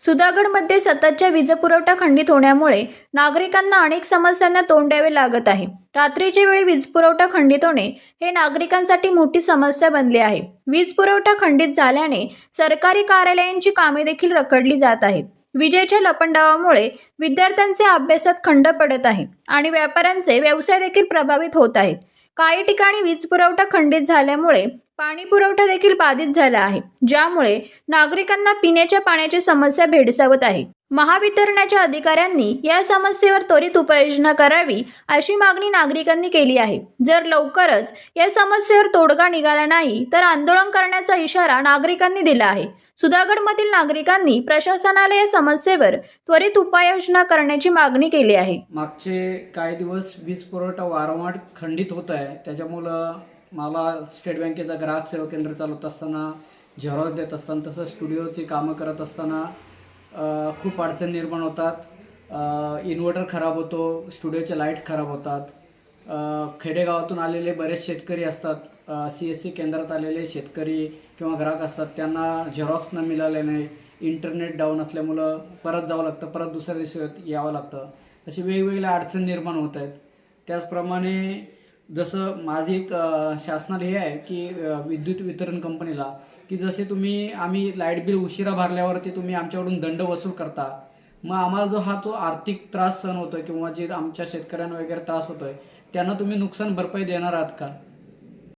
सुधागडमध्ये सततच्या वीजपुरवठा खंडित होण्यामुळे नागरिकांना अनेक समस्यांना तोंड द्यावे लागत आहे. रात्रीच्या वेळी वीजपुरवठा खंडित होणे हे नागरिकांसाठी मोठी समस्या बनली आहे. वीज पुरवठा खंडित झाल्याने सरकारी कार्यालयांची कामे देखील रखडली जात आहेत. विजेच्या लपंडावामुळे विद्यार्थ्यांचे अभ्यासात खंड पडत आहे आणि व्यापाऱ्यांचे व्यवसाय देखील प्रभावित होत आहेत. काही ठिकाणी वीज पुरवठा खंडित झाल्यामुळे पाणी पुरवठा देखील बाधित झाला आहे ज्यामुळे नागरिकांना पिण्याच्या पाण्याची समस्या भेडसावत आहे. महावितरणाच्या अधिकाऱ्यांनी या समस्येवर त्वरित उपाययोजना करावी अशी मागणी नागरिकांनी केली आहे. जर लवकरच या समस्येवर तोडगा निघाला नाही तर आंदोलन करण्याचा इशारा नागरिकांनी दिला आहे. सुधागडमधील नागरिकांनी प्रशासनाला या समस्येवर त्वरित उपाययोजना करण्याची मागणी केली आहे. मागचे काही दिवस वीज पुरवठा वारंवार खंडित होत आहे. त्याच्यामुळं मला स्टेट बँकेचा ग्राहक सेवा केंद्र चालवत असताना झेरॉक्स देत असताना तसंच स्टुडिओची कामं करत असताना खूप अडचण निर्माण होतात. इन्व्हर्टर खराब होतो स्टुडिओचे लाइट खराब होतात. खेडेगावातून आलेले बरेच शेतकरी असतात. सी एस सी केंद्रात आलेले शेतकरी किंवा ग्राहक असतात. त्यांना झेरॉक्स न मिळाल्याने इंटरनेट डाऊन असल्यामुळं परत जावं लागतं परत दुसऱ्या दिवशी यावं लागतं. अशी वेगवेगळ्या अडचण निर्माण होत आहेत. त्याचप्रमाणे जसं माझी एक शासनाला हे आहे की विद्युत वितरण कंपनीला की जसे तुम्ही आम्ही लाइट बिल उशिरा भरल्यावरती तुम्ही आमच्याकडून दंड वसूल करता मग आम्हाला जो हा तो आर्थिक त्रास सहन होतोय किंवा जे आमच्या शेतकऱ्यांना वगैरे त्रास होतोय त्यांना तुम्ही नुकसान भरपाई देणार आहात का?